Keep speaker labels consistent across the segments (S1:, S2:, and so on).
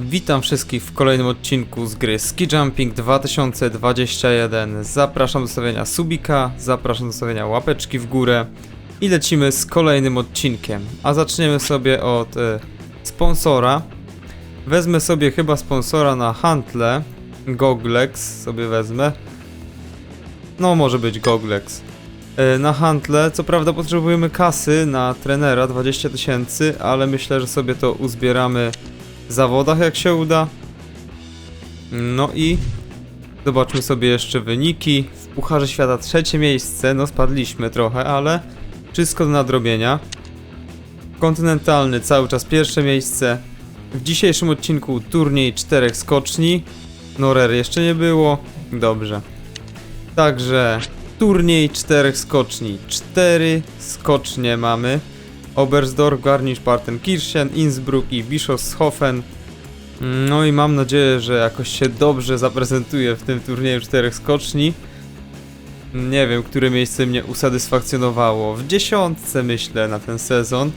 S1: Witam wszystkich w kolejnym odcinku z gry Ski Jumping 2021. Zapraszam do stawiania subika, zapraszam do stawiania łapeczki w górę i lecimy z kolejnym odcinkiem. A zaczniemy sobie od e, sponsora. Wezmę sobie chyba sponsora na Hantle. Goglex sobie wezmę. No, może być Goglex. E, Na Hantle, co prawda potrzebujemy kasy na trenera 20 tysięcy, ale myślę, że sobie to uzbieramy zawodach jak się uda. No i zobaczmy sobie jeszcze wyniki. W Pucharze Świata trzecie miejsce, no spadliśmy trochę, ale wszystko do nadrobienia. Kontynentalny cały czas pierwsze miejsce. W dzisiejszym odcinku turniej czterech skoczni. Norer jeszcze nie było. Dobrze. Także turniej czterech skoczni. Cztery skocznie mamy. Oberstdorf, Garmisch-Partenkirchen, Innsbruck i Bischofshofen. No i mam nadzieję, że jakoś się dobrze zaprezentuję w tym turnieju czterech skoczni. Nie wiem, które miejsce mnie usatysfakcjonowało. W dziesiątce myślę na ten sezon.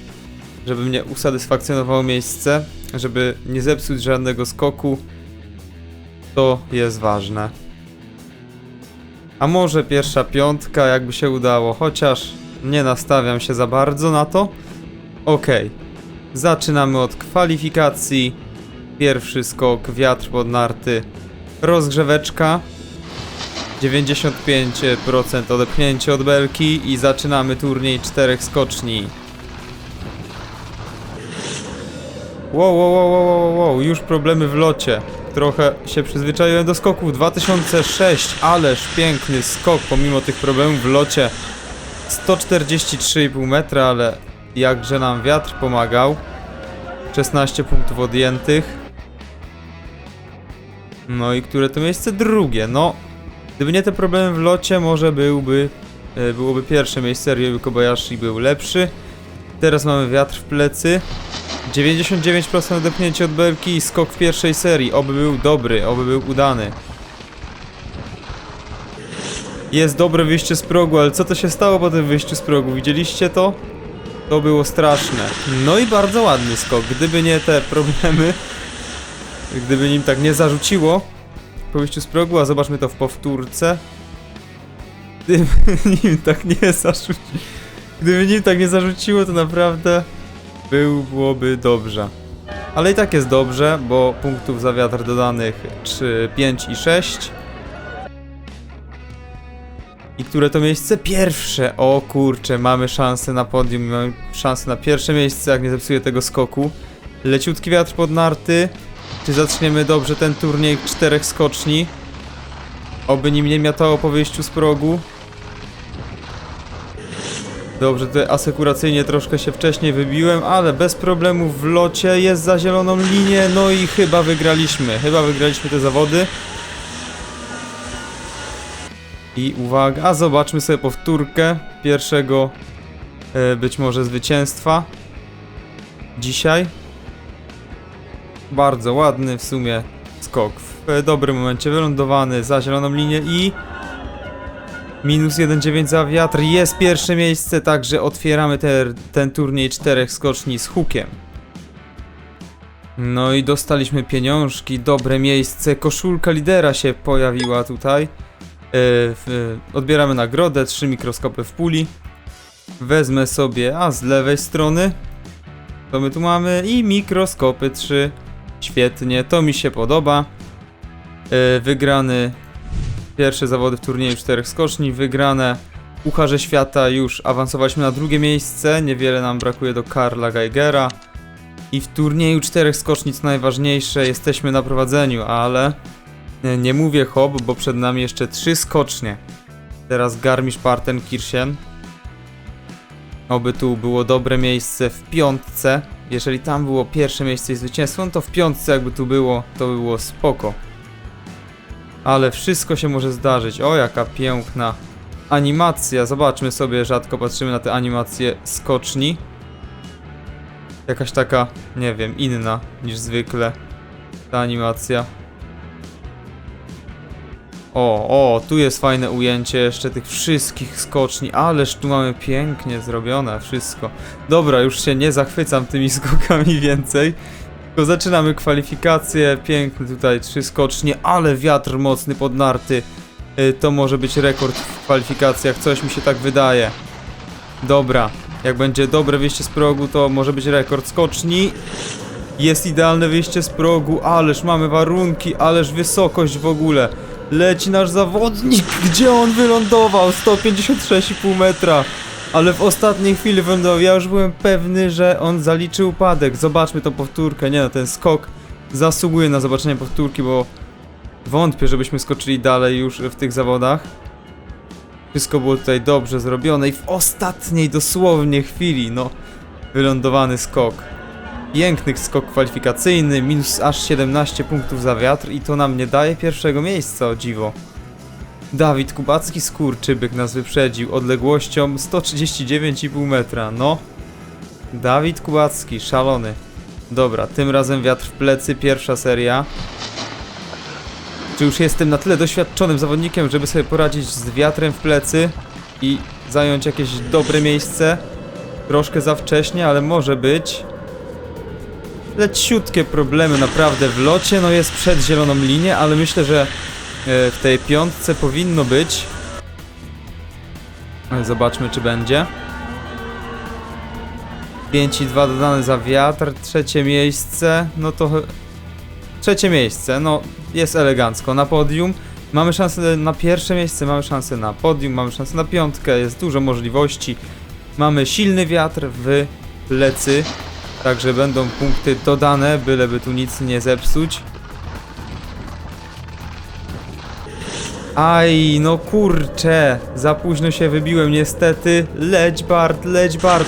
S1: Żeby mnie usatysfakcjonowało miejsce, żeby nie zepsuć żadnego skoku. To jest ważne. A może pierwsza piątka, jakby się udało, chociaż nie nastawiam się za bardzo na to. Okej. Zaczynamy od kwalifikacji. Pierwszy skok, wiatr pod narty. Rozgrzeweczka. 95% odepchnięcie od belki i zaczynamy turniej czterech skoczni. Wow, wow, wow, wow, wow, już problemy w locie. Trochę się przyzwyczaiłem do skoków. 2006, ależ piękny skok pomimo tych problemów w locie. 143,5 metra, ale jakże nam wiatr pomagał. 16 punktów odjętych. No i które to miejsce? Drugie. No, gdyby nie te problemy w locie, może byłby, e, byłoby pierwsze miejsce. Ryu Kobayashi był lepszy. Teraz mamy wiatr w plecy. 99% odepchnięcie od belki i skok w pierwszej serii. Oby był dobry, oby był udany. Jest dobre wyjście z progu, ale co to się stało po tym wyjściu z progu? Widzieliście to? To było straszne. No i bardzo ładny skok. Gdyby nie te problemy, gdyby nim tak nie zarzuciło po wyjściu z progu, a zobaczmy to w powtórce. Gdyby nim tak nie zarzuciło, gdyby nim tak nie zarzuciło, to naprawdę był, byłoby dobrze. Ale i tak jest dobrze, bo punktów za wiatr dodanych 3, 5 i 6. I które to miejsce? Pierwsze! O kurczę, mamy szansę na podium, mamy szansę na pierwsze miejsce, jak nie zepsuję tego skoku. Leciutki wiatr pod narty. Czy zaczniemy dobrze ten turniej czterech skoczni? Oby nim nie miatało po wyjściu z progu. Dobrze, tutaj asekuracyjnie troszkę się wcześniej wybiłem, ale bez problemów w locie jest za zieloną linię, no i chyba wygraliśmy. Chyba wygraliśmy te zawody. I uwaga, a zobaczmy sobie powtórkę pierwszego e, być może zwycięstwa dzisiaj. Bardzo ładny w sumie skok. W e, dobrym momencie wylądowany za zieloną linię i minus 1,9 za wiatr. Jest pierwsze miejsce, także otwieramy te, ten turniej czterech skoczni z hukiem. No i dostaliśmy pieniążki, dobre miejsce. Koszulka lidera się pojawiła tutaj. E, odbieramy nagrodę, trzy mikroskopy w puli. Wezmę sobie, a z lewej strony, to my tu mamy i mikroskopy 3. Świetnie, to mi się podoba. E, wygrany pierwsze zawody w turnieju czterech skoczni, wygrane Pucharze Świata, już awansowaliśmy na drugie miejsce, niewiele nam brakuje do Karla Geigera. I w turnieju czterech skoczni, co najważniejsze, jesteśmy na prowadzeniu, ale nie, mówię hop, bo przed nami jeszcze trzy skocznie. Teraz Garmisch-Partenkirchen. Oby tu było dobre miejsce w piątce. Jeżeli tam było pierwsze miejsce i zwycięstwo, no to w piątce jakby tu było, to by było spoko. Ale wszystko się może zdarzyć. O, jaka piękna animacja. Zobaczmy sobie, rzadko patrzymy na te animacje skoczni. Jakaś taka, nie wiem, inna niż zwykle ta animacja. O, o, tu jest fajne ujęcie jeszcze tych wszystkich skoczni, ależ tu mamy pięknie zrobione wszystko. Dobra, już się nie zachwycam tymi skokami więcej. To zaczynamy kwalifikacje, piękne tutaj trzy skocznie, ale wiatr mocny pod narty. Y, To może być rekord w kwalifikacjach, coś mi się tak wydaje. Dobra, jak będzie dobre wyjście z progu, to może być rekord skoczni. Jest idealne wyjście z progu, ależ mamy warunki, ależ wysokość w ogóle. Leci nasz zawodnik, gdzie on wylądował? 156,5 metra. Ale w ostatniej chwili wylądował. Ja już byłem pewny, że on zaliczy upadek. Zobaczmy tą powtórkę. Nie no, ten skok zasługuje na zobaczenie powtórki, bo wątpię, żebyśmy skoczyli dalej już w tych zawodach. Wszystko było tutaj dobrze zrobione i w ostatniej dosłownie chwili, no, wylądowany skok. Piękny skok kwalifikacyjny, minus aż 17 punktów za wiatr i to nam nie daje pierwszego miejsca, o dziwo. Dawid Kubacki skurczybyk nas wyprzedził odległością 139,5 metra, no. Dawid Kubacki, szalony. Dobra, tym razem wiatr w plecy, pierwsza seria. Czy już jestem na tyle doświadczonym zawodnikiem, żeby sobie poradzić z wiatrem w plecy i zająć jakieś dobre miejsce? Troszkę za wcześnie, ale może być. Leciutkie problemy naprawdę w locie, no jest przed zieloną linię, ale myślę, że e, w tej piątce powinno być. Zobaczmy, czy będzie. 5 i 2 dodane za wiatr, trzecie miejsce, no to... Trzecie miejsce, no jest elegancko. Na podium mamy szansę na pierwsze miejsce, mamy szansę na podium, mamy szansę na piątkę, jest dużo możliwości. Mamy silny wiatr w plecy, także będą punkty dodane, byleby tu nic nie zepsuć. Aj, no kurczę, za późno się wybiłem niestety. Leć Bart, leć Bart.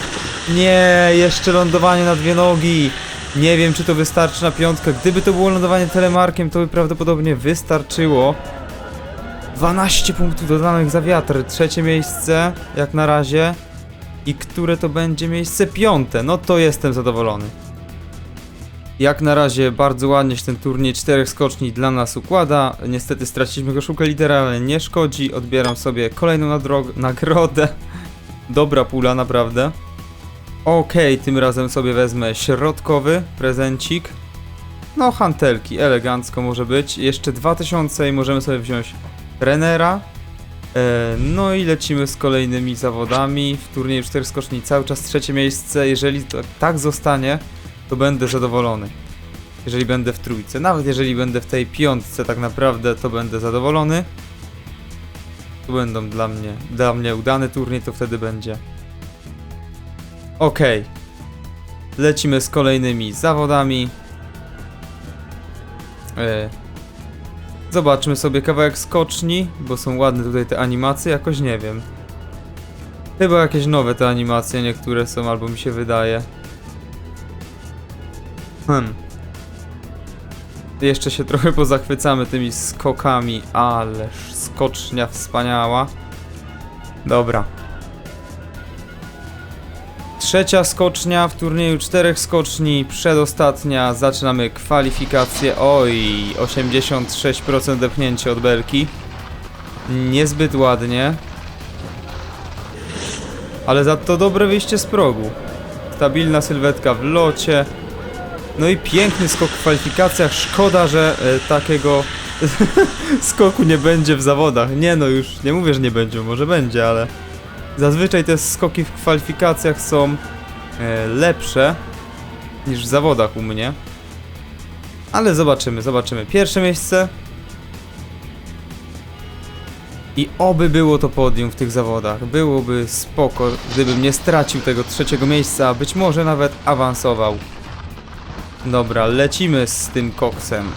S1: Nie, jeszcze lądowanie na dwie nogi. Nie wiem, czy to wystarczy na piątkę. Gdyby to było lądowanie telemarkiem, to by prawdopodobnie wystarczyło. 12 punktów dodanych za wiatr. Trzecie miejsce, jak na razie. I które to będzie miejsce? Piąte. No to jestem zadowolony. Jak na razie bardzo ładnie się ten turniej czterech skoczni dla nas układa. Niestety straciliśmy koszulkę lidera, ale nie szkodzi. Odbieram sobie kolejną nagrodę. Dobra pula, naprawdę. Okej, tym razem sobie wezmę środkowy prezencik. No, hantelki, elegancko może być. Jeszcze 2000 i możemy sobie wziąć trenera. E, no i lecimy z kolejnymi zawodami. W turnieju 4 skoczni cały czas trzecie miejsce. Jeżeli to, tak zostanie, to będę zadowolony. Jeżeli będę w trójce. Nawet jeżeli będę w tej piątce, tak naprawdę, to będę zadowolony. To będą dla mnie, dla mnie udany turniej, to wtedy będzie. Okej. Lecimy z kolejnymi zawodami. E, Zobaczmy sobie kawałek skoczni, bo są ładne tutaj te animacje, jakoś nie wiem. Chyba jakieś nowe te animacje, niektóre są, albo mi się wydaje. Hmm. Jeszcze się trochę pozachwycamy tymi skokami, ależ skocznia wspaniała. Dobra. Trzecia skocznia w turnieju czterech skoczni, przedostatnia, zaczynamy kwalifikacje. Oj, 86% depchnięcie od belki. Niezbyt ładnie. Ale za to dobre wyjście z progu. Stabilna sylwetka w locie. No i piękny skok w kwalifikacjach. Szkoda, że e, takiego skoku nie będzie w zawodach. Nie no, już nie mówię, że nie będzie, może będzie, ale zazwyczaj te skoki w kwalifikacjach są e, lepsze niż w zawodach u mnie. Ale zobaczymy, zobaczymy. Pierwsze miejsce. I oby było to podium w tych zawodach. Byłoby spoko, gdybym nie stracił tego trzeciego miejsca, być może nawet awansował. Dobra, lecimy z tym koksem.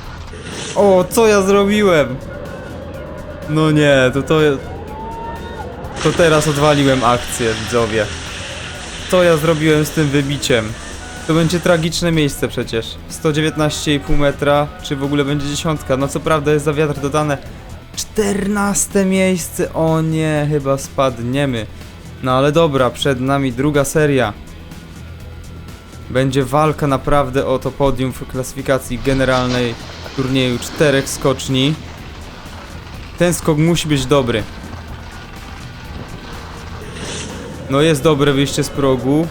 S1: O, co ja zrobiłem? No nie, to to... To teraz odwaliłem akcję, widzowie. Co ja zrobiłem z tym wybiciem? To będzie tragiczne miejsce przecież. 119,5 metra, czy w ogóle będzie dziesiątka? No co prawda jest za wiatr dodane 14 miejsce. O nie, chyba spadniemy. No ale dobra, przed nami druga seria. Będzie walka naprawdę o to podium w klasyfikacji generalnej turnieju czterech skoczni. Ten skok musi być dobry. No jest dobre wyjście z progu.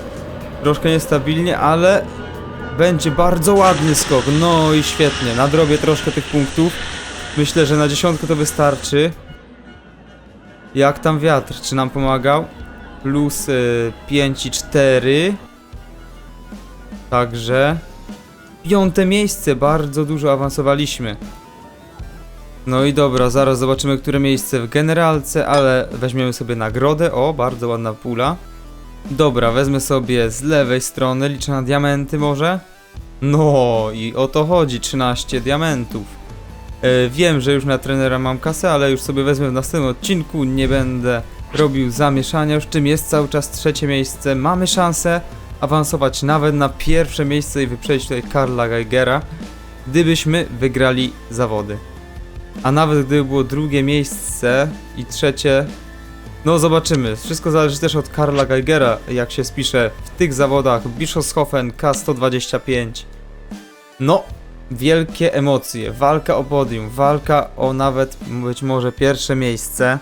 S1: Troszkę niestabilnie, ale Będzie bardzo ładny skok. No i świetnie. Nadrobię troszkę tych punktów. Myślę, że na dziesiątkę to wystarczy. Jak tam wiatr? Czy nam pomagał? Plus y, 5 i 4. Także piąte miejsce. Bardzo dużo awansowaliśmy. No i dobra, zaraz zobaczymy, które miejsce w generalce, ale weźmiemy sobie nagrodę. O, bardzo ładna pula. Dobra, wezmę sobie z lewej strony, liczę na diamenty może. No i o to chodzi, 13 diamentów. E, wiem, że już na trenera mam kasę, ale już sobie wezmę w następnym odcinku, nie będę robił zamieszania, już czym jest cały czas trzecie miejsce. Mamy szansę awansować nawet na pierwsze miejsce i wyprzedzić tutaj Karla Geigera, gdybyśmy wygrali zawody. A nawet gdyby było drugie miejsce i trzecie, no zobaczymy. Wszystko zależy też od Karla Geigera, jak się spisze w tych zawodach. Bischofshofen K125. No, wielkie emocje. Walka o podium, walka o nawet być może pierwsze miejsce.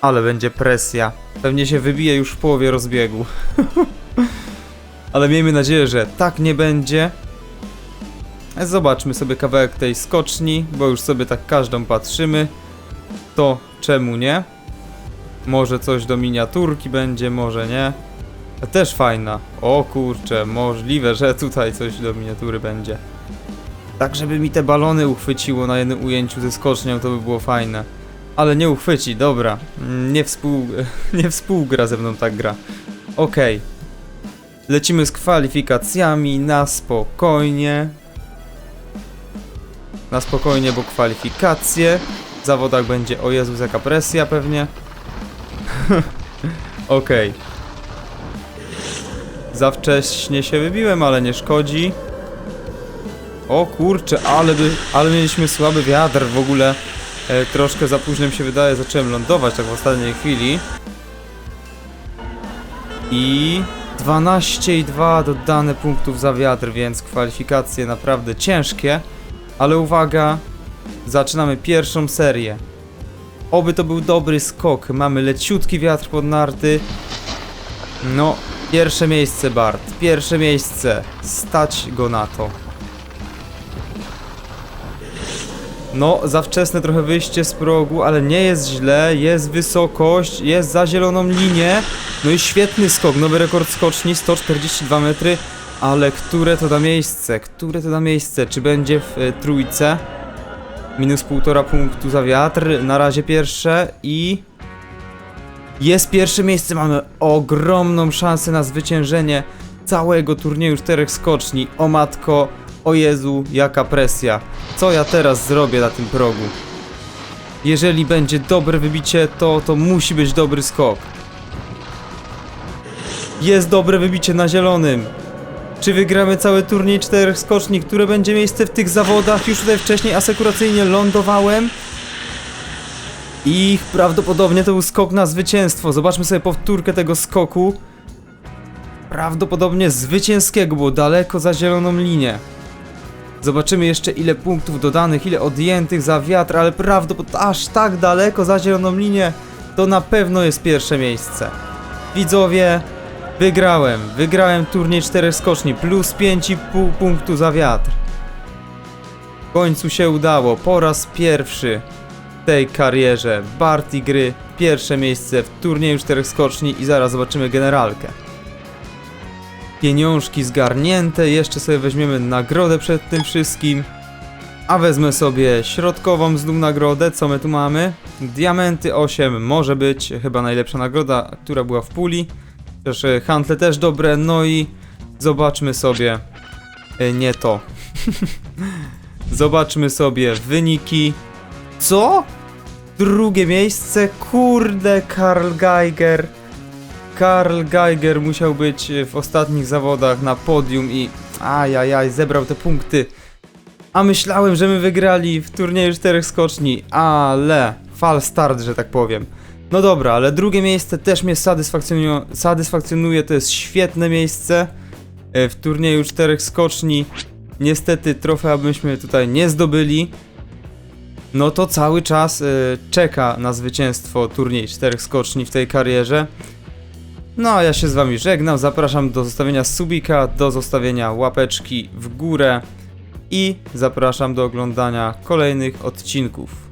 S1: Ale będzie presja. Pewnie się wybije już w połowie rozbiegu. Ale miejmy nadzieję, że tak nie będzie. Zobaczmy sobie kawałek tej skoczni, bo już sobie tak każdą patrzymy. To czemu nie? Może coś do miniaturki będzie, może nie. Też fajna. O kurczę, możliwe, że tutaj coś do miniatury będzie. Tak, żeby mi te balony uchwyciło na jednym ujęciu ze skocznią, to by było fajne. Ale nie uchwyci, dobra. Mm, Nie, współ, nie współgra ze mną ta gra. Okej. Lecimy z kwalifikacjami na spokojnie. Na spokojnie, bo kwalifikacje. W zawodach będzie, o Jezus, jaka presja pewnie. Okej. Za wcześnie się wybiłem, ale nie szkodzi. O kurczę, ale, by, ale mieliśmy słaby wiatr w ogóle. E, troszkę za późno mi się wydaje, zacząłem lądować tak w ostatniej chwili. I 12,2 dodane punktów za wiatr, więc kwalifikacje naprawdę ciężkie. Ale uwaga, zaczynamy pierwszą serię. Oby to był dobry skok. Mamy leciutki wiatr pod narty. No, pierwsze miejsce Bart. Pierwsze miejsce. Stać go na to. No, za wczesne trochę wyjście z progu, ale nie jest źle. Jest wysokość, jest za zieloną linię. No i świetny skok. Nowy rekord skoczni 142 metry. Ale które to da miejsce? Które to da miejsce? Czy będzie w e, trójce? Minus półtora punktu za wiatr. Na razie pierwsze i... Jest pierwsze miejsce. Mamy ogromną szansę na zwyciężenie całego turnieju czterech skoczni. O matko, o Jezu, jaka presja. Co ja teraz zrobię na tym progu? Jeżeli będzie dobre wybicie, to to musi być dobry skok. Jest dobre wybicie na zielonym. Czy wygramy cały turniej czterech skoczni, które będzie miejsce w tych zawodach? Już tutaj wcześniej asekuracyjnie lądowałem. I prawdopodobnie to był skok na zwycięstwo. Zobaczmy sobie powtórkę tego skoku. Prawdopodobnie zwycięskiego, było daleko za zieloną linię. Zobaczymy jeszcze ile punktów dodanych, ile odjętych za wiatr, ale prawdopodobnie aż tak daleko za zieloną linię to na pewno jest pierwsze miejsce. Widzowie, wygrałem, wygrałem turniej 4 skoczni, plus 5,5 punktu za wiatr. W końcu się udało, po raz pierwszy w tej karierze Barty gry, pierwsze miejsce w turnieju 4 skoczni i zaraz zobaczymy generalkę. Pieniążki zgarnięte, jeszcze sobie weźmiemy nagrodę przed tym wszystkim. A wezmę sobie środkową znów nagrodę, co my tu mamy? Diamenty 8 może być chyba najlepsza nagroda, która była w puli. Też e, handle też dobre, no i zobaczmy sobie e, nie to. zobaczmy sobie wyniki. Co? Drugie miejsce? Kurde, Karl Geiger. Karl Geiger musiał być e, w ostatnich zawodach na podium i ajajaj, zebrał te punkty. A myślałem, że my wygrali w turnieju czterech skoczni, ale fal start, że tak powiem. No dobra, ale drugie miejsce też mnie satysfakcjonuje, satysfakcjonuje to jest świetne miejsce e, w turnieju czterech skoczni. Niestety trofea byśmy tutaj nie zdobyli. No to cały czas e, czeka na zwycięstwo turniej czterech skoczni w tej karierze. No a ja się z wami żegnam, zapraszam do zostawienia subika, do zostawienia łapeczki w górę i zapraszam do oglądania kolejnych odcinków.